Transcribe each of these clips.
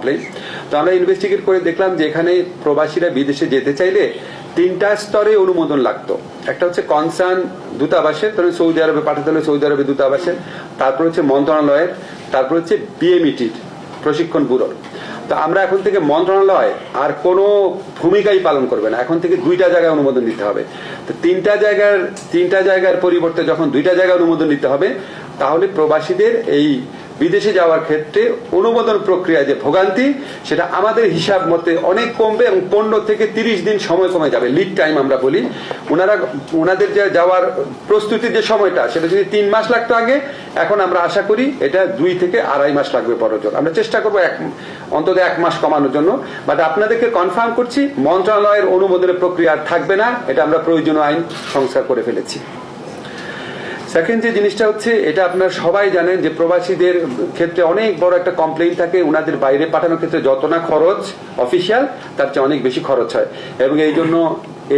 Complain তো আমরা investigate করে দেখলাম যে এখানে প্রবাসীরা বিদেশে যেতে চাইলে তিনটা স্তরে অনুমোদন লাগতো। একটা হচ্ছে কনসার্ন দূতাবাসে, ধরুন সৌদি আরবে পাঠাতে হলে সৌদি আরবে দূতাবাসে। তারপর হচ্ছে মন্ত্রণালয়ের, তারপর হচ্ছে বিএমইটির প্রশিক্ষণ ব্যুরোর তো আমরা এখন থেকে মন্ত্রণালয় আর কোনো ভূমিকাই পালন করবে না। এখন থেকে দুইটা জায়গায় অনুমোদন দিতে হবে। তো তিনটা জায়গার তিনটা জায়গার পরিবর্তে যখন দুইটা জায়গায় অনুমোদন দিতে হবে তাহলে প্রবাসীদের এই বিদেশে যাওয়ার ক্ষেত্রে অনুমোদন প্রক্রিয়া যে ভোগান্তি, সেটা আমাদের হিসাব মতে অনেক কমবে এবং পনেরো থেকে তিরিশ দিন সময় কমে যাবে। লিড টাইম আমরা বলি। ওনারা, ওনাদের যে যাওয়ার প্রস্তুতির যে সময়টা, সেটা যদি তিন মাস লাগতো আগে, এখন আমরা আশা করি এটা দুই থেকে আড়াই মাস লাগবে বড়জোর আমরা চেষ্টা করব এক, অন্তত এক মাস কমানোর জন্য। বাট আপনাদেরকে কনফার্ম করছি, মন্ত্রণালয়ের অনুমোদনের প্রক্রিয়া থাকবে না। এটা আমরা প্রয়োজনীয় আইন সংস্কার করে ফেলেছি। সেকেন্ড যে জিনিসটা হচ্ছে, এটা আপনারা সবাই জানেন যে প্রবাসীদের ক্ষেত্রে অনেক বড় একটা কমপ্লেইন থাকে ওনাদের বাইরে পাঠানোর ক্ষেত্রে যত না খরচ অফিসিয়াল তার চেয়ে অনেক বেশি খরচ হয়। এবং এই জন্য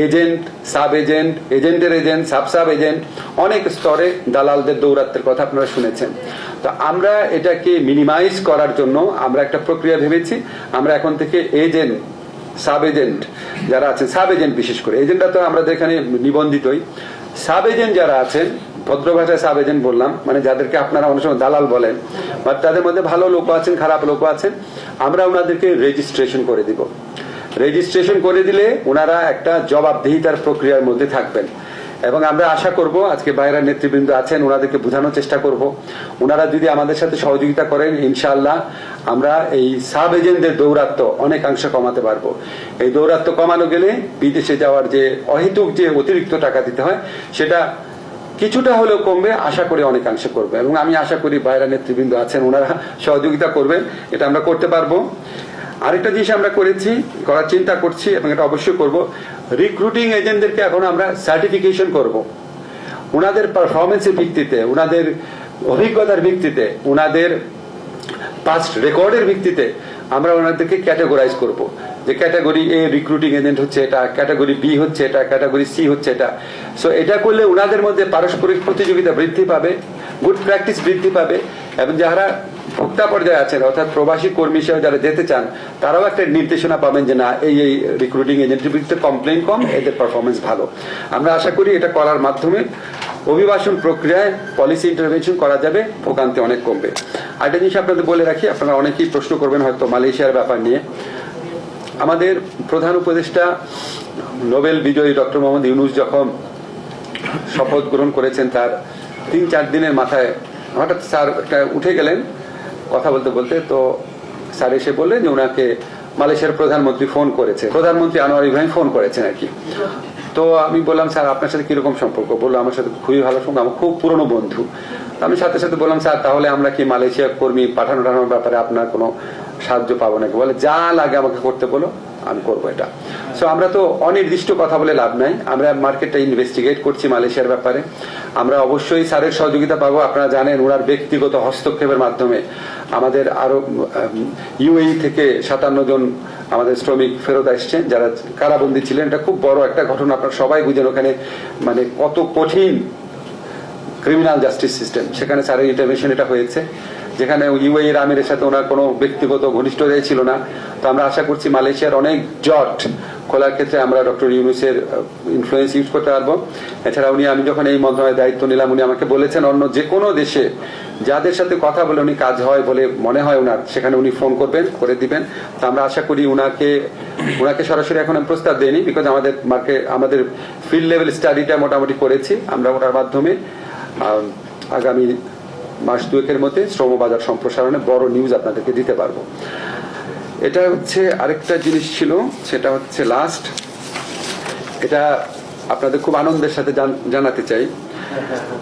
এজেন্ট সাব এজেন্ট এজেন্টের এজেন্ট সাব সাব এজেন্ট অনেক স্তরে দালালদের দৌরাত্মের কথা আপনারা শুনেছেন। তো আমরা এটাকে মিনিমাইজ করার জন্য আমরা একটা প্রক্রিয়া ভেবেছি। আমরা এখন থেকে এজেন্ট সাব এজেন্ট যারা আছেন সাব এজেন্ট বিশেষ করে এজেন্টরা তো আমাদের এখানে নিবন্ধিতই। সাব এজেন্ট যারা আছেন ভদ্র ভাষায় সাব এজেন্ট বললাম মানে যাদেরকে আপনারা অনেক সময় দালাল বলেন বাট তাদের মধ্যে ভালো লোক আছেন, খারাপ লোক আছেন, আমরা ওনাদেরকে রেজিস্ট্রেশন করে দিব। রেজিস্ট্রেশন করে দিলে ওনারা একটা জবাবদিহিতার প্রক্রিয়ার মধ্যে থাকবেন। এবং আমরা আশা করব, আজকে বাইরের নেতৃবৃন্দ আছেন ওনাদেরকে বোঝানোর চেষ্টা করব। ওনারা যদি আমাদের সাথে সহযোগিতা করেন, ইনশাআল্লাহ আমরা এই সাব এজেন্টদের দৌরাত্ম অনেকাংশে কমাতে পারব। এই দৌরাত্ম কমানো গেলে বিদেশে যাওয়ার যে অহেতুক যে অতিরিক্ত টাকা দিতে হয়, সেটা কিছুটা হলেও কমবে, আশা করি অনেকাংশে করবে। এবং আমি আশা করি বাইরের নেতৃবৃন্দ আছেন, ওনারা সহযোগিতা করবেন, এটা আমরা করতে পারব। আরেকটা জিনিস আমরা করেছি, করার চিন্তা করছি এবং এটা অবশ্যই করব রিক্রুটিং এজেন্টদেরকে এখন আমরা সার্টিফিকেশন করব। ওনাদের পারফরমেন্সের ভিত্তিতে, ওনাদের অভিজ্ঞতার ভিত্তিতে, ওনাদের পাস্ট রেকর্ডের ভিত্তিতে আমরা ওনাদেরকে ক্যাটাগরাইজ করব। যে ক্যাটাগরি এ রিক্রুটিং এজেন্ট হচ্ছে এটা ক্যাটাগরি বি হচ্ছে এটা ক্যাটাগরি সি হচ্ছে এটা। সো এটা করলে ওনাদের মধ্যে পারস্পরিক প্রতিযোগিতা বৃদ্ধি পাবে গুড প্র্যাকটিস বৃদ্ধি পাবে, এবং যারা ভোক্তা পর্যায়ে আছেন, অর্থাৎ প্রবাসী কর্মী হিসেবে যারা যেতে চান, তারাও একটা নির্দেশনা পাবেন যে না, এই এই রিক্রুটিং এজেন্টের বিরুদ্ধে কমপ্লেন কম, এদের পারফরমেন্স ভালো। আমরা আশা করি এটা করার মাধ্যমে অভিবাসন প্রক্রিয়ায় পলিসি ইন্টারভেনশন করা যাবে, ভোগান্তি অনেক কমবে। আরেকটা জিনিস আপনাদের বলে রাখি, আপনারা অনেকেই প্রশ্ন করবেন হয়তো মালয়েশিয়ার ব্যাপার নিয়ে। আমাদের প্রধান উপদেষ্টা নোবেল বিজয়ী ডক্টর মোহাম্মদ ইউনুস যখন শপথ গ্রহণ করেছেন, তার তিন চার দিনের মাথায় হঠাৎ স্যার একটা উঠে গেলেন কথা বলতে বলতে, তো স্যার এসে বললেন যে ওনাকে মালয়েশিয়ার প্রধানমন্ত্রী ফোন করেছে। প্রধানমন্ত্রী আনোয়ার ইব্রাহিম ফোন করেছেন আর কি। তো আমি বললাম, স্যার আপনার সাথে কীরকম সম্পর্ক? বলল, আমার সাথে খুবই ভালো সম্পর্ক, আমার খুব পুরনো বন্ধু। আমি সাথে সাথে বললাম, স্যার, তাহলে আমরা কি মালয়েশিয়া কর্মী পাঠানো টানোর ব্যাপারে আপনার কোনো সাহায্য পাবো নাকি? বলে, যা লাগে আমাকে করতে বলো, আমি করব এটা। সো আমরা তো অনির্দিষ্ট কথা বলে লাভ নাই। আমরা মার্কেটটা ইনভেস্টিগেট করছি মালয়েশিয়ার ব্যাপারে। আমরা অবশ্যই স্যারের সহযোগিতা পাবো। আপনারা জানেন, ওনার ব্যক্তিগত হস্তক্ষেপের মাধ্যমে আমাদের আরও ইউএই থেকে সাতান্ন জন আমাদের শ্রমিক ফেরত আসছেন যারা কারাবন্দী ছিলেন। এটা খুব বড় একটা ঘটনা, আপনারা সবাই বুঝেন ওখানে মানে কত কঠিন ক্রিমিনাল জাস্টিস সিস্টেম সেখানে স্যারের ইন্টারভেনশন এটা হয়েছে। যেখানে ইউএই এর আমিরের সাথে ওনার কোনো ব্যক্তিগত ঘনিষ্ঠ ঘনিষ্ঠতাই ছিল না। তো আমরা আশা করছি মালয়েশিয়ার অনেক জট খোলার ক্ষেত্রে আমরা ডক্টর ইউনুসের ইনফ্লুয়েন্স ইউজ করতে পারব। এছাড়া উনি, আমি যখন এই মন্ত্রণালয়ের দায়িত্ব নিলাম, উনি আমাকে বলেছেন অন্য যে কোনো দেশে যাদের সাথে কথা বলে উনি কাজ হয় বলে মনে হয় ওনার সেখানে উনি ফোন করবেন, করে দিবেন। তো আমরা আশা করি উনাকে ওনাকে সরাসরি এখন আমি প্রস্তাব দেইনি বিকজ আমাদের মার্কে আমাদের ফিল্ড লেভেল স্টাডিটা মোটামুটি করেছি। আমরা ওনার মাধ্যমে আগামী মাস দুয়েকের মধ্যে শ্রম বাজার সম্প্রসারণে বড় নিউজ আপনাদেরকে দিতে পারব। এটা হচ্ছে আরেকটা জিনিস ছিল, সেটা হচ্ছে লাস্ট এটা আপনাদের খুব আনন্দের সাথে জান- জানাতে চাই।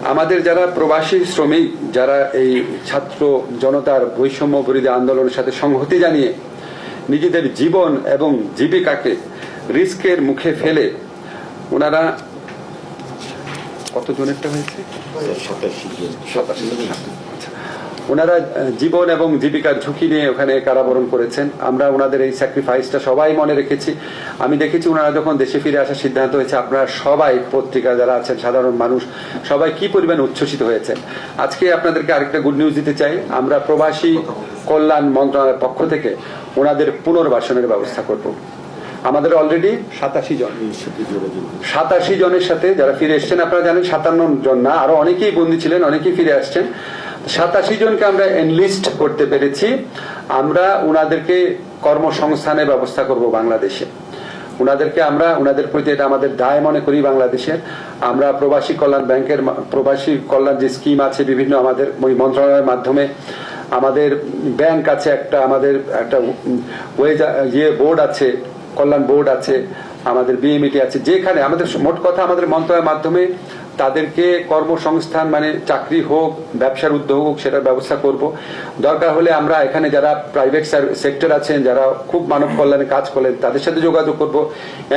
আমাদের যারা প্রবাসী শ্রমিক, যারা এই ছাত্র জনতার বৈষম্য বিরোধী আন্দোলনের সাথে সংহতি জানিয়ে নিজেদের জীবন এবং জীবিকাকে রিস্কের মুখে ফেলে, ওনারা কত জনেরটা হয়েছে? সাতাশি জন। সাতাশি জন। ওনারা জীবন এবং জীবিকার ঝুঁকি নিয়ে ওখানে কারাবরণ করেছেন। আমরা ওনাদের এই স্যাক্রিফাইসটা সবাই মনে রেখেছি। আমি দেখেছি ওনারা যখন দেশে ফিরে আসার সিদ্ধান্ত হয়েছে আপনারা সবাই পত্রিকা যারা আছেন সাধারণ মানুষ সবাই কি পরিমাণ উচ্ছ্বসিত হয়েছেন? আজকে আপনাদেরকে আরেকটা গুড নিউজ দিতে চাই। আমরা প্রবাসী কল্যাণ মন্ত্রণালয়ের পক্ষ থেকে ওনাদের পুনর্বাসনের ব্যবস্থা করব। আমাদের অলরেডি সাতাশি জন। সাতাশি জনের সাথে যারা ফিরে এসছেন, আপনারা জানেন সাতান্ন জন না, আরও অনেকেই বন্দী ছিলেন, অনেকেই ফিরে আসছেন। সাতাশি জনকে আমরা এনলিস্ট করতে পেরেছি। আমরা ওনাদেরকে কর্মসংস্থানের ব্যবস্থা করব বাংলাদেশে। ওনাদেরকে আমরা ওনাদের প্রতি এটা আমাদের দায় মনে করি বাংলাদেশের। আমরা প্রবাসী কল্যাণ ব্যাংকের প্রবাসী কল্যাণ যে স্কিম আছে বিভিন্ন আমাদের ওই মন্ত্রণালয়ের মাধ্যমে, আমাদের ব্যাংক আছে একটা, আমাদের একটা ওয়েজ ইয়ে বোর্ড আছে কল্যাণ বোর্ড আছে, আমাদের বিএমইটি আছে, যেখানে আমাদের মোট কথা আমাদের মন্ত্রণালয়ের মাধ্যমে তাদেরকে কর্মসংস্থান মানে চাকরি হোক, ব্যবসার উদ্যোগ হোক, সেটার ব্যবস্থা করব। দরকার হলে আমরা এখানে যারা প্রাইভেট সেক্টর আছেন, যারা খুব মানব কল্যাণে কাজ করেন, তাদের সাথে যোগাযোগ করব।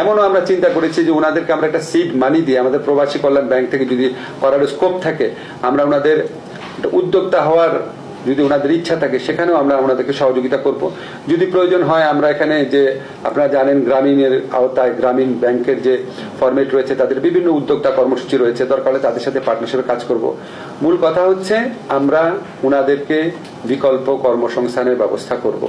এমনও আমরা চিন্তা করেছি যে ওনাদেরকে আমরা একটা সিড মানি দিয়ে, আমাদের প্রবাসী কল্যাণ ব্যাংক থেকে যদি করার স্কোপ থাকে, আমরা ওনাদের উদ্যোক্তা হওয়ার যদি ওনাদের ইচ্ছা থাকে, সেখানেও আমরা ওনাদেরকে সহযোগিতা করব। যদি প্রয়োজন হয়, আমরা এখানে যে আপনারা জানেন গ্রামীণের আওতায় গ্রামীণ ব্যাংকের যে ফরমেট রয়েছে, তাদের বিভিন্ন উদ্যোক্তা কর্মসূচি রয়েছে, দরকার হলে তাদের সাথে পার্টনারশিপে কাজ করব। মূল কথা হচ্ছে, আমরা ওনাদেরকে বিকল্প কর্মসংস্থানের ব্যবস্থা করব।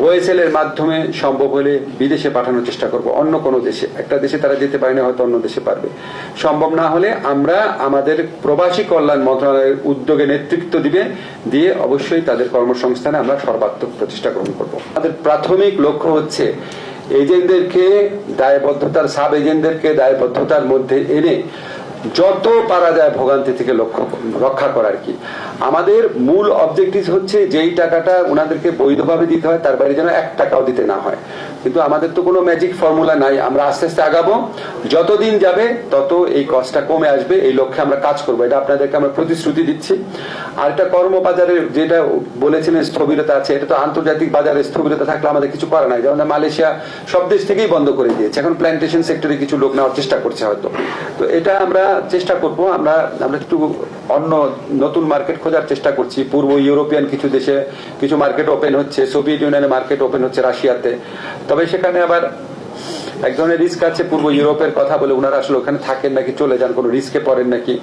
ওয়েসেল এর মাধ্যমে সম্ভব হলে বিদেশে পাঠানোর চেষ্টা করব। অন্য কোনো দেশে। একটা দেশে তারা যেতে পারে না, হয়তো অন্য দেশে পারবে। সম্ভব না হলে আমরা আমাদের প্রবাসী কল্যাণ মন্ত্রণালয়ের উদ্যোগে নেতৃত্ব দিবে, দিয়ে অবশ্যই তাদের কর্মসংস্থানে আমরা সর্বাত্মক প্রচেষ্টা গ্রহণ করব। আমাদের প্রাথমিক লক্ষ্য হচ্ছে এজেন্টদেরকে দায়বদ্ধতার সাব এজেন্টদেরকে দায়বদ্ধতার মধ্যে এনে যত পারা যায় ভোগান্তি থেকে লক্ষ্য রক্ষা করার কি। আমাদের মূল অবজেক্টিভ হচ্ছে যেই টাকাটা ওনাদেরকে বৈধভাবে দিতে হয়, তার বাইরে যেন এক টাকাও দিতে না হয়। কিন্তু আমাদের তো কোনো ম্যাজিক ফর্মুলা নাই। আমরা আস্তে আস্তে আগাবো। যতদিন যাবে, তত এই কষ্টটা কমে আসবে। এই লক্ষ্যে আমরা কাজ করব। এটা আপনাদেরকে আমরা প্রতিশ্রুতি দিচ্ছি। আর একটা কর্মবাজারে যেটা বলেছিলেন, স্থবিরতা আছে। এটা তো আন্তর্জাতিক বাজারে স্থবিরতা থাকলে আমাদের কিছু করা নাই। যেমন মালয়েশিয়া সব দেশ থেকেই বন্ধ করে দিয়েছে। এখন প্ল্যান্টেশন সেক্টরে কিছু লোক নেওয়ার চেষ্টা করছে হয়তো। তো এটা আমরা চেষ্টা করব। আমরা আমরা একটু অন্য নতুন মার্কেট খোঁজার চেষ্টা করছি। পূর্ব ইউরোপিয়ান কিছু দেশে কিছু মার্কেট ওপেন হচ্ছে। সোভিয়েত ইউনিয়নের মার্কেট ওপেন হচ্ছে রাশিয়াতে। তবে সেখানে আবার এক ধরনের রিস্ক আছে পূর্ব ইউরোপের কথা বলে ওনারা আসলে ওখানে থাকেন নাকি, চলে যান, কোনো রিস্কে পড়েন নাকি।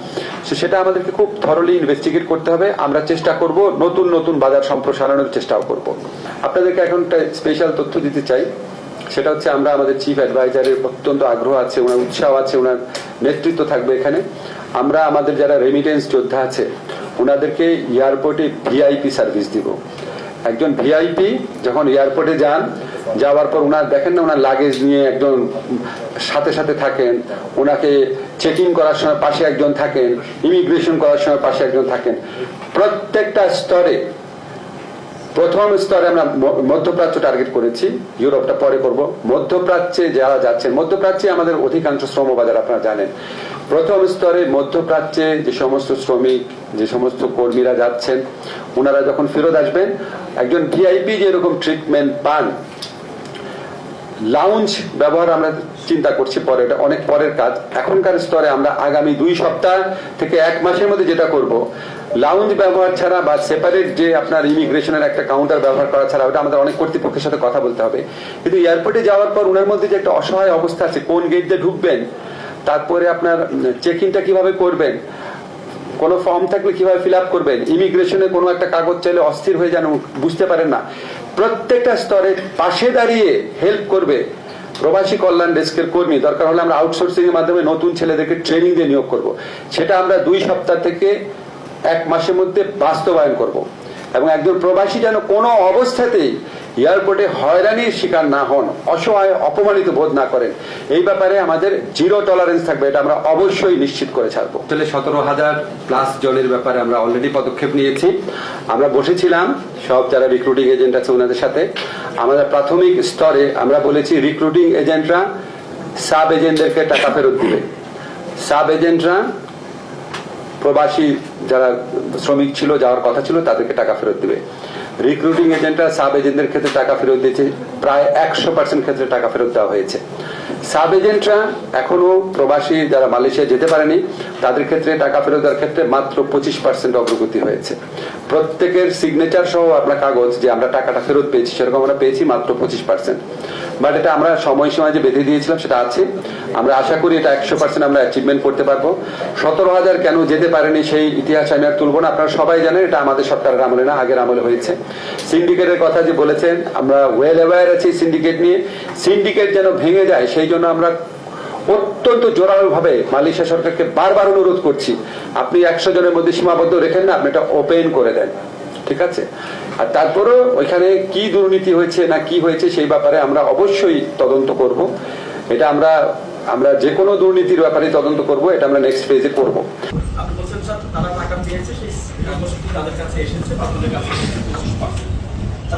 সেটা আমাদেরকে খুব থরলি ইনভেস্টিগেট করতে হবে। আমরা চেষ্টা করব নতুন নতুন বাজার সম্প্রসারণের চেষ্টাও করব। আপনাদেরকে এখন একটা স্পেশাল তথ্য দিতে চাই। সেটা হচ্ছে আমরা আমাদের চিফ অ্যাডভাইজারের অত্যন্ত আগ্রহ আছে, ওনার উৎসাহ আছে, ওনার নেতৃত্ব থাকবে এখানে। আমরা আমাদের যারা রেমিটেন্স যোদ্ধা আছে, ওনাদেরকে এয়ারপোর্টে ভিআইপি সার্ভিস দিব। একজন ভিআইপি যখন এয়ারপোর্টে যান যাওয়ার পর ওনার দেখেন না ওনার লাগেজ নিয়ে একজন সাথে সাথে থাকেন ওনাকে চেক করার সময় পাশে একজন থাকেন ইমিগ্রেশন করার সময় পাশে একজন থাকেন। প্রত্যেকটা স্তরে, প্রথম স্তরে আমরা মধ্যপ্রাচ্য টার্গেট করেছি, ইউরোপটা পরে করব। মধ্যপ্রাচ্যে যারা যাচ্ছেন, মধ্যপ্রাচ্যে আমাদের অধিকাংশ শ্রম বাজার আপনারা জানেন। প্রথম স্তরে মধ্যপ্রাচ্যে যে সমস্ত শ্রমিক, যে সমস্ত কর্মীরা যাচ্ছেন ওনারা যখন ফেরত আসবেন, একজন ভিআইপি যেরকম ট্রিটমেন্ট পান লাউঞ্জ ব্যবহার আমরা চিন্তা করছি পরে, এটা অনেক পরের কাজ। এখনকার স্তরে আমরা আগামী দুই সপ্তাহ থেকে এক মাসের মধ্যে যেটা করব লাউঞ্জ ব্যবহার ছাড়া বা সেপারেট যে আপনার ইমিগ্রেশনের একটা কাউন্টার ব্যবহার করা ছাড়া, ওটা আমাদের অনেক কর্তৃপক্ষের সাথে কথা বলতে হবে। কিন্তু এয়ারপোর্টে যাওয়ার পর ওনার মধ্যে যে একটা অসহায় অবস্থা আছে, কোন গেট দিয়ে ঢুকবেন, তারপরে আপনার চেক ইনটা কীভাবে করবেন, কোনো ফর্ম থাকলে কীভাবে ফিল আপ করবেন ইমিগ্রেশনে কোনো একটা কাগজ চাইলে অস্থির হয়ে যেন বুঝতে পারেন না। প্রত্যেকটা স্তরে পাশে দাঁড়িয়ে হেল্প করবে প্রবাসী কল্যাণ ডেস্কের কর্মী। দরকার হলে আমরা আউটসোর্সিং এর মাধ্যমে নতুন ছেলেদেরকে ট্রেনিং দিয়ে নিয়োগ করব। সেটা আমরা দুই সপ্তাহ থেকে এক মাসের মধ্যে বাস্তবায়ন করব। এবং একজন প্রবাসী যেন কোনো অবস্থাতেই এয়ারপোর্টে হয়রানির শিকার না হন অসহায় অপমানিত বোধ না করেন। এই ব্যাপারে আমাদের জিরো টলারেন্স থাকবে এটা আমরা অবশ্যই নিশ্চিত করে ছাড়বো। আসলে সতেরো হাজার প্লাস জনের ব্যাপারে আমরা অলরেডি পদক্ষেপ নিয়েছি। আমরা বসেছিলাম সব যারা রিক্রুটিং এজেন্ট আছে ওনাদের সাথে। আমাদের প্রাথমিক স্তরে আমরা বলেছি রিক্রুটিং এজেন্টরা সাব এজেন্টদেরকে টাকা ফেরত দিবে। সাব এজেন্টরা প্রবাসী যারা শ্রমিক ছিল যাওয়ার কথা ছিল তাদেরকে টাকা ফেরত দিবে। রিক্রুটিং এজেন্টরা সাব এজেন্টদের ক্ষেত্রে টাকা ফেরত দিয়েছে। প্রায় একশো পার্সেন্ট ক্ষেত্রে টাকা ফেরত দেওয়া হয়েছে। সাব এজেন্টরা এখনও প্রবাসী যারা মালয়েশিয়া যেতে পারেনি, তাদের ক্ষেত্রে, টাকা ফেরত দেওয়ার ক্ষেত্রে মাত্র পঁচিশ পার্সেন্ট অগ্রগতি হয়েছে। প্রত্যেকের সিগনেচার সহ আপনার কাগজ যে আমরা টাকাটা ফেরত পেয়েছি, সেরকম আমরা পেয়েছি মাত্র পঁচিশ পার্সেন্ট বাট এটা আমরা সময় সময় যে বেঁধে দিয়েছিলাম, সেটা আছে। আমরা আশা করি এটা একশো পার্সেন্ট আমরা অ্যাচিভমেন্ট করতে পারব। সতেরো হাজার কেন যেতে পারেনি সেই ইতিহাস আমি আর তুলবো না। আপনারা সবাই জানেন, এটা আমাদের সরকারের আমলে না, আগের আমলে হয়েছে। সিন্ডিকেটের কথা যে বলেছেন, আমরা ওয়েল অ্যাওয়ার আছি সিন্ডিকেট নিয়ে। সিন্ডিকেট যেন ভেঙে যায়, সেই জন্য আমরা অত্যন্ত জোরালো ভাবে মালয়েশিয়া সরকারকে বারবার অনুরোধ করছি। আপনি একশো জনের মধ্যে সীমাবদ্ধ রেখেন না, আপনি এটা ওপেন করে দেন। ঠিক আছে? আর তারপরেও ওইখানে কি দুর্নীতি হয়েছে না কি হয়েছে সেই ব্যাপারে আমরা অবশ্যই তদন্ত করব। এটা আমরা আমরা যে কোনো দুর্নীতির ব্যাপারে তদন্ত করব, এটা আমরা নেক্সট ফেজে করব।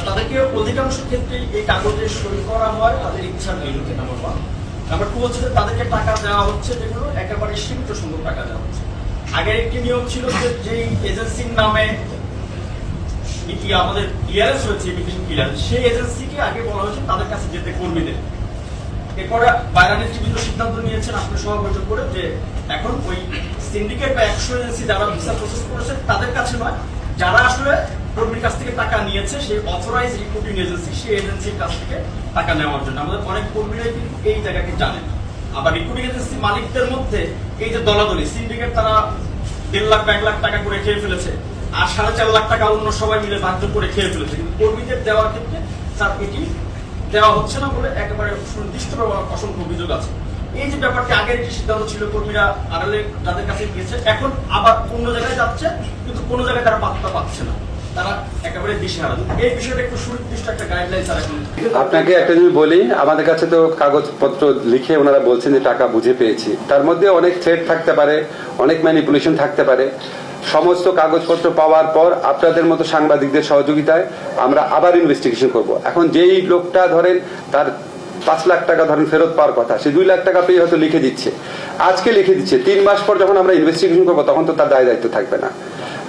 তাদেরকে অধিকাংশ ক্ষেত্রেই এই কাগজে সই করা হয়, তাদের ইচ্ছার বিরুদ্ধে নাম্বার নাম্বার টু হচ্ছে তাদেরকে টাকা দেওয়া হচ্ছে যেগুলো একেবারে সীমিত সংখ্যক টাকা দেওয়া হচ্ছে। আগের একটি নিয়ম ছিল যে যেই এজেন্সির নামে আমাদের ক্লিয়ারেন্স হয়েছে ইমিগ্রেশন ক্লিয়ারেন্স সেই এজেন্সিকে আগে বলা হয়েছে তাদের কাছে যেতে কর্মীদের। এরপরে বাইরা নেতৃবৃন্দ সিদ্ধান্ত নিয়েছেন আপনি সহ বৈঠক করে যে এখন ওই সিন্ডিকেট বা একশো এজেন্সি যারা ভিসা প্রসেস করেছে তাদের কাছে নয়, যারা আসলে কর্মীর কাছ থেকে টাকা নিয়েছে সেই অথরাইজ রিক্রুটিং এজেন্সি সেই এজেন্সির কাছ থেকে টাকা নেওয়ার জন্য। আমাদের অনেক কর্মীরাই কিন্তু এই জায়গাকে জানেন। আবার রিক্রুটিং এজেন্সি মালিকদের মধ্যে এই যে দলাদলি সিন্ডিকেট তারা দেড় লাখ এক লাখ টাকা করে খেয়ে ফেলেছে, আর সাড়ে চার লাখ টাকা অন্য সবাই মিলে বাধ্য করে খেয়ে ফেলেছে। কিন্তু কর্মীদের দেওয়ার ক্ষেত্রে স্যার এটি দেওয়া হচ্ছে না বলে একেবারে সুনির্দিষ্ট অসংখ্য অভিযোগ আছে। এই যে ব্যাপারটি আগের একটি সিদ্ধান্ত ছিল, কর্মীরা আড়ালে তাদের কাছে গিয়েছে, এখন আবার অন্য জায়গায় যাচ্ছে, কিন্তু কোনো জায়গায় তারা পাত্তা পাচ্ছে না। আপনাকে একটা জিনিস বলি, আমাদের কাছে তো কাগজপত্র লিখে ওনারা বলছেন যে টাকা বুঝে পেয়েছি। তার মধ্যে অনেক থ্রেড থাকতে পারে, অনেক ম্যানিপুলেশন থাকতে পারে। সমস্ত কাগজপত্র পাওয়ার পর আপনাদের মতো সাংবাদিকদের সহযোগিতায় আমরা আবার ইনভেস্টিগেশন করব। এখন যেই লোকটা ধরেন তার পাঁচ লাখ টাকা ধরেন ফেরত পাওয়ার কথা, সে দুই লাখ টাকা পেয়ে হয়তো লিখে দিচ্ছে। আজকে লিখে দিচ্ছে। তিন মাস পর যখন আমরা ইনভেস্টিগেশন করব, তখন তো তার দায় দায়িত্ব থাকবে না।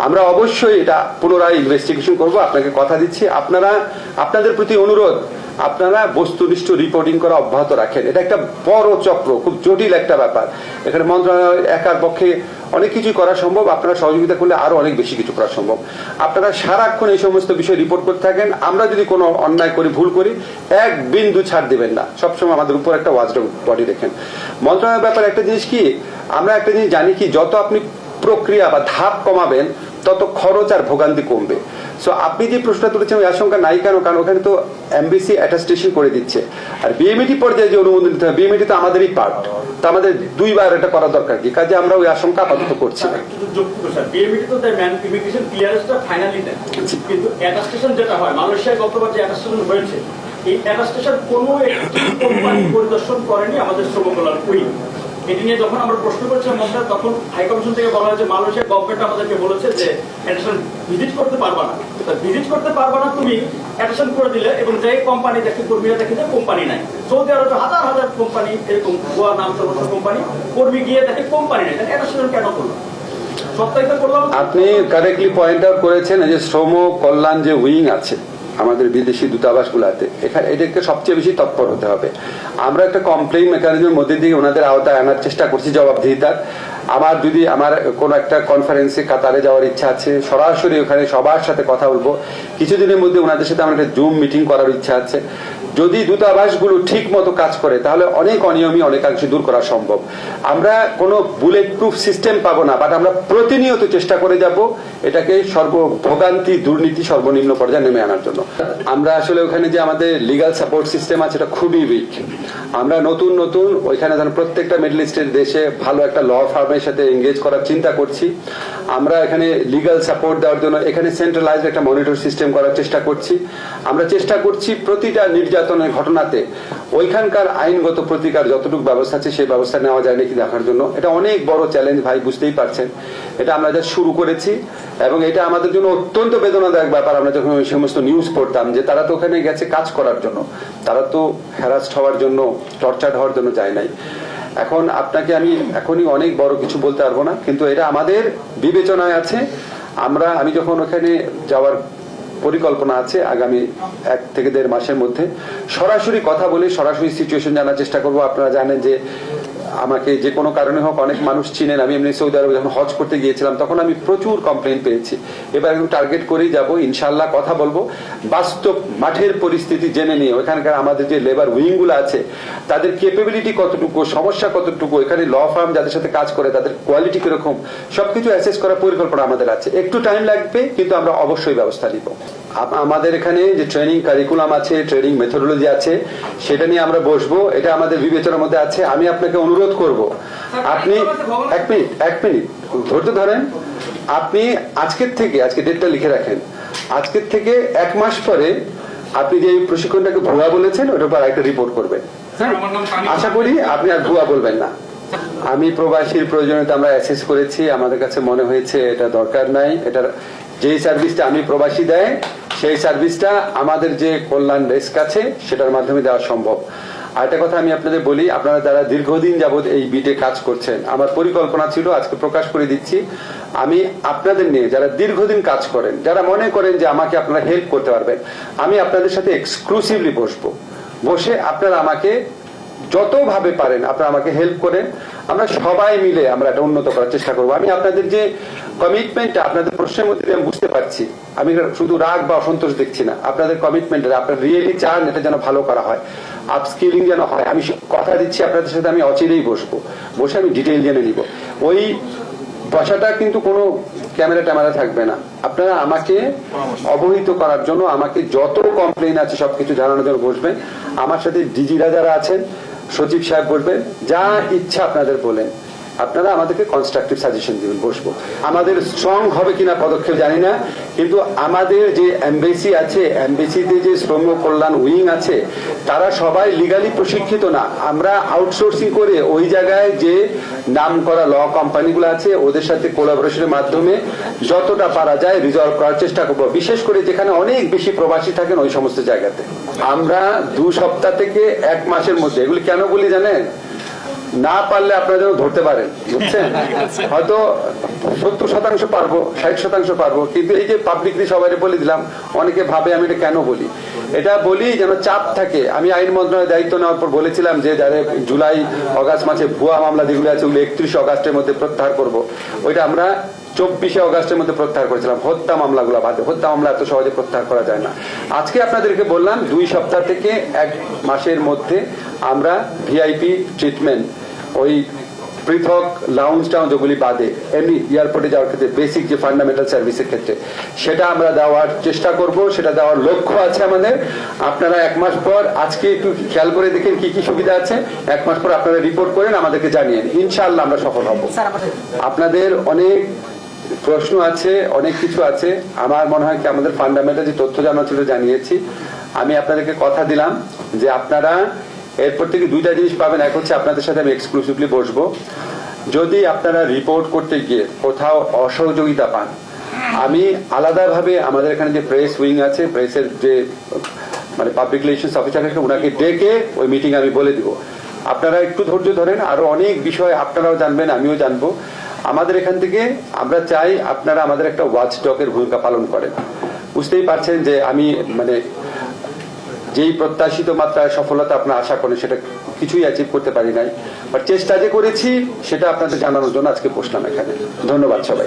আমরা অবশ্যই এটা পুনরায় ইনভেস্টিগেশন করব। আপনাকে কথা দিচ্ছি। আপনারা, আপনাদের প্রতি অনুরোধ, আপনারা বস্তুনিষ্ঠ রিপোর্টিং করা অব্যাহত রাখেন। এটা একটা বড় চক্র, খুব জটিল একটা ব্যাপার। এখানে মন্ত্রণালয় একার পক্ষে অনেক কিছুই করা সম্ভব। আপনারা সহযোগিতা করলে আরও অনেক বেশি কিছু করা সম্ভব। আপনারা সারাক্ষণ এই সমস্ত বিষয় রিপোর্ট করতে থাকেন। আমরা যদি কোনো অন্যায় করি, ভুল করি, এক বিন্দু ছাড় দেবেন না। সবসময় আমাদের উপর একটা ওয়াজ বডি রেখেন মন্ত্রণালয়ের ব্যাপারে একটা জিনিস কি? আমরা একটা জিনিস জানি কি, যত আপনি প্রক্রিয়া বা ধাপ কমাবেন তত খরচ আর ভোগান্তি কমবে। সো আপনি যে প্রশ্নটা তুলেছেন ওই আশঙ্কা নাই কেন কারণ ওখানে তো এমবিসি অ্যাটাস্টেশন করে দিচ্ছে। আর বিএমইটি পর্যায়ে যে অনুমোদন দিতে হবে বিএমইটি তো আমাদেরই পার্ট তো আমাদের দুইবার এটা করা দরকার কি? কাজে আমরা ওই আশঙ্কা আপাতত করছি না। কিন্তু অ্যাটাস্টেশন যেটা হয় মালয়েশিয়ায় গতবার যে অ্যাটাস্টেশন হয়েছে এই অ্যাটাস্টেশন কোনো একটি কোম্পানি পরিদর্শন করেনি আমাদের শ্রম কল্যাণ এটি নিয়ে যখন আমরা প্রশ্ন করছিলাম মধ্যে তখন হাইকমিশন থেকে বলা হয়েছে মালয়েশিয়া গভর্নমেন্ট আমাদেরকে বলেছে যে অ্যাটেশন ভিজিট করতে পারবা না। ভিজিট করতে পারবা না, তুমি অ্যাটেশন করে দিলে এবং যে কোম্পানি দেখে কর্মীরা দেখে যে কোম্পানি নাই। সৌদি আরবে হাজার হাজার কোম্পানি এরকম গোয়া নাম সর্বস্ব কোম্পানি কর্মী গিয়ে দেখে কোম্পানি নাই। তাহলে অ্যাটেশন কেন করল? আপনি কারেক্টলি পয়েন্ট আউট করেছেন যে শ্রম, কল্যাণ যে উইং আছে আমাদের বিদেশি দূতাবাসগুলোতে। এখানে এদেরকে সবচেয়ে বেশি তৎপর হতে হবে। আমরা একটা কমপ্লেইন মেকানিজমের মধ্যে দিয়ে ওনাদের আওতায় আনার চেষ্টা করছি, জবাবদিহিতার। আমার যদি আমার কোনো একটা কনফারেন্সে কাতারে যাওয়ার ইচ্ছা আছে, সরাসরি ওখানে সবার সাথে কথা বলব। কিছুদিনের মধ্যে ওনাদের সাথে আমার একটা জুম মিটিং করার ইচ্ছা আছে। যদি দূতাবাসগুলো ঠিক মতো কাজ করে, তাহলে অনেক অনিয়মই অনেকাংশে দূর করা সম্ভব। আমরা কোনো বুলেট প্রুফ সিস্টেম পাবো না বাট আমরা প্রতিনিয়ত চেষ্টা করে যাব এটাকে সর্ব ভোগান্তি দুর্নীতি সর্বনিম্ন পর্যায়ে নেমে আনার জন্য। আমরা আসলে ওখানে যে আমাদের লিগাল সাপোর্ট সিস্টেম আছে, এটা খুবই উইক আমরা নতুন নতুন ওইখানে ধরেন প্রত্যেকটা মিডল ইস্টের দেশে ভালো একটা ল ফার্মের সাথে এঙ্গেজ করার চিন্তা করছি। আমরা এখানে লিগাল সাপোর্ট দেওয়ার জন্য এখানে সেন্ট্রালাইজড একটা মনিটর সিস্টেম করার চেষ্টা করছি। আমরা চেষ্টা করছি প্রতিটা নির্যাতনের ঘটনাতে ওইখানকার আইনগত প্রতিকার যতটুকু ব্যবস্থা আছে সেই ব্যবস্থা নেওয়া যায় নাকি দেখার জন্য। এটা অনেক বড় চ্যালেঞ্জ ভাই, বুঝতেই পারছেন। এটা আমরা যা শুরু করেছি এবং এটা আমাদের জন্য অত্যন্ত বেদনাদায়ক ব্যাপার। আমরা যখন ওই সমস্ত নিউজ পড়তাম যে তারা তো ওখানে গেছে কাজ করার জন্য, তারা তো হ্যারাস্ট হওয়ার জন্য টর্চার হওয়ার জন্য যায় নাই। এখন আপনাকে আমি এখনই অনেক বড় কিছু বলতে পারব না, কিন্তু এটা আমাদের বিবেচনায় আছে। আমরা, আমি যখন ওখানে যাওয়ার পরিকল্পনা আছে আগামী এক থেকে দেড় মাসের মধ্যে, সরাসরি কথা বলে সরাসরি সিচুয়েশন জানার চেষ্টা করব। আপনারা জানেন যে আমাকে যে কোনো কারণে হোক অনেক মানুষ চিনেন। আমি এমনি সৌদি আরবে যখন হজ করতে গিয়েছিলাম, তখন আমি প্রচুর কমপ্লেন পেয়েছি। এবার একটু টার্গেট করেই যাব ইনশাল্লাহ কথা বলব। বাস্তব মাঠের পরিস্থিতি জেনে নিয়ে ওখানকার আমাদের যে লেবার উইংগুলো আছে, তাদের কেপেবিলিটি কতটুকু, সমস্যা কতটুকু এখানে ল ফার্ম যাদের সাথে কাজ করে, তাদের কোয়ালিটি কীরকম, সবকিছু অ্যাসেস করার পরিকল্পনা আমাদের আছে। একটু টাইম লাগবে, কিন্তু আমরা অবশ্যই ব্যবস্থা নিব। আমাদের এখানে যে ট্রেনিং কারিকুলাম আছে ট্রেনিং মেথোডোলজি আছে, সেটা নিয়ে আমরা বসবো। এটা আমাদের বিবেচনার মধ্যে আছে। আমি আপনাকে অনুরোধ করব। আপনি এক মিনিট এক মিনিট ধৈর্য ধরেন। আপনি আজকের থেকে আজকে ডেটটা লিখে রাখেন। আজকের থেকে এক মাস পরে আপনি যে প্রশিক্ষণটাকে ভুয়া বলেছেন ওটার উপর একটা রিপোর্ট করবেন। হ্যাঁ। আশা করি আপনি আর ভুয়া বলবেন না। আমি প্রবাসীর প্রয়োজনীয়তা আমরা অ্যাসেস করেছি আমাদের কাছে মনে হয়েছে এটা দরকার নাই। এটার যেই সার্ভিসটা আমি প্রবাসী দেয় সেই সার্ভিসটা আমাদের যে কল্যাণ ডেস্ক আছে সেটার মাধ্যমে দেওয়া সম্ভব। আরেকটা কথা আমি আপনাদের বলি, আপনারা যারা দীর্ঘদিন যাবৎ এই বিটে কাজ করছেন, আমার পরিকল্পনা ছিল, আজকে প্রকাশ করে দিচ্ছি। আমি আপনাদের নিয়ে যারা দীর্ঘদিন কাজ করেন, যারা মনে করেন যে আমাকে আপনারা হেল্প করতে পারবেন, আমি আপনাদের সাথে এক্সক্লুসিভলি বসবো। বসে আপনারা আমাকে যতভাবে পারেন আপনারা আমাকে হেল্প করেন। আমরা সবাই মিলে আমরা এটা উন্নত করার চেষ্টা করব। আমি আপনাদের যে কমিটমেন্টটা আপনাদের প্রশ্নের মধ্যে আমি বুঝতে পারছি। আমি শুধু রাগ বা অসন্তোষ দেখছি না। আপনাদের কমিটমেন্ট আপনারা রিয়েলি চান এটা যেন ভালো করা হয়। আপস্কিলিং যেন হয়। আমি কথা দিচ্ছি আপনাদের সাথে আমি অচিরেই বসবো। বসে আমি ডিটেইল জেনে নিব। ওই বসাটা কিন্তু কোনো ক্যামেরা ট্যামেরা থাকবে না। আপনারা আমাকে অবহিত করার জন্য আমাকে যত কমপ্লেন আছে সবকিছু জানানোর জন্য বসবেন। আমার সাথে ডিজিরা যারা আছেন সচিব সাহেব বলবেন যা ইচ্ছা আপনাদের বলেন। আপনারা আমাদেরকে কনস্ট্রাকটিভ সাজেশন দিবেন, বসবো। আমাদের স্ট্রং হবে কিনা পদক্ষেপ জানি না, কিন্তু আমাদের যে এমবেসি আছে এমবেসিতে যে শ্রম কল্যাণ উইং আছে, তারা সবাই লিগালি প্রশিক্ষিত না। আমরা আউটসোর্সিং করে ওই জায়গায় যে নাম করা ল কোম্পানিগুলো আছে, ওদের সাথে কোলাবোরেশনের মাধ্যমে যতটা পারা যায় রিজলভ করার চেষ্টা করব। বিশেষ করে যেখানে অনেক বেশি প্রবাসী থাকেন ওই সমস্ত জায়গাতে। আমরা দু সপ্তাহ থেকে এক মাসের মধ্যে, এগুলি কেন বলি জানেন? না পারলে আপনারা যেন ধরতে পারেন, বুঝছেন? হয়তো সত্তর শতাংশ পারব, ষাট শতাংশ পারব, কিন্তু এই যে পাবলিকলি সবাই বলে দিলাম, অনেকে ভাবে আমি এটা কেন বলি? এটা বলি যেন চাপ থাকে। আমি আইন মন্ত্রণালয়ের দায়িত্ব নেওয়ার পর বলেছিলাম যে যারা জুলাই, অগাস্ট মাসে ভুয়া মামলা যেগুলো আছে, ওগুলো একত্রিশে অগাস্টের মধ্যে প্রত্যাহার করব। ওইটা আমরা চব্বিশে অগাস্টের মধ্যে প্রত্যাহার করেছিলাম। হত্যা মামলাগুলো বাদে হত্যা মামলা এত সহজে প্রত্যাহার করা যায় না। আজকে আপনাদেরকে বললাম, দুই সপ্তাহ থেকে এক মাসের মধ্যে আমরা ভিআইপি ট্রিটমেন্ট ওই পৃথক লাউঞ্জ টাউন যেগুলি বাদে এমনি এয়ারপোর্টে যাওয়ার ক্ষেত্রে বেসিক যে ফান্ডামেন্টাল সার্ভিসের ক্ষেত্রে সেটা আমরা দেওয়ার চেষ্টা করব সেটা দেওয়ার লক্ষ্য আছে আমাদের। আপনারা এক মাস পর আজকে একটু খেয়াল করে দেখেন কি কি সুবিধা আছে এক মাস পর আপনারা রিপোর্ট করেন আমাদেরকে জানিয়েন ইনশাআল্লাহ আমরা সফল হব। আপনাদের অনেক প্রশ্ন আছে অনেক কিছু আছে। আমার মনে হয় কি আমাদের ফান্ডামেন্টাল যে তথ্য জানা ছিল জানিয়েছি আমি আপনাদেরকে কথা দিলাম যে আপনারা এরপর থেকে দুইটা জিনিস পাবেন। এক হচ্ছে আপনাদের সাথে আমি এক্সক্লুসিভলি বসবো। যদি আপনারা রিপোর্ট করতে গিয়ে কোথাও অসহযোগিতা পান, আমি আলাদাভাবে আমাদের এখানে যে প্রেস উইং আছে প্রেসের যে মানে পাবলিক রিলেশনস অফিসার ওনাকে ডেকে ওই মিটিং আমি বলে দিব। আপনারা একটু ধৈর্য ধরেন, আরও অনেক বিষয় আপনারাও জানবেন, আমিও জানব। আমাদের এখান থেকে আমরা চাই আপনারা আমাদের একটা ওয়াচ ডকের ভূমিকা পালন করেন। বুঝতেই পারছেন যে আমি মানে যেই প্রত্যাশিত মাত্রায় সফলতা আপনার আশা করেন সেটা কিছুই অ্যাচিভ করতে পারি নাই। বা চেষ্টা যে করেছি, সেটা আপনাদের জানানোর জন্য আজকে বসলাম এখানে। ধন্যবাদ সবাই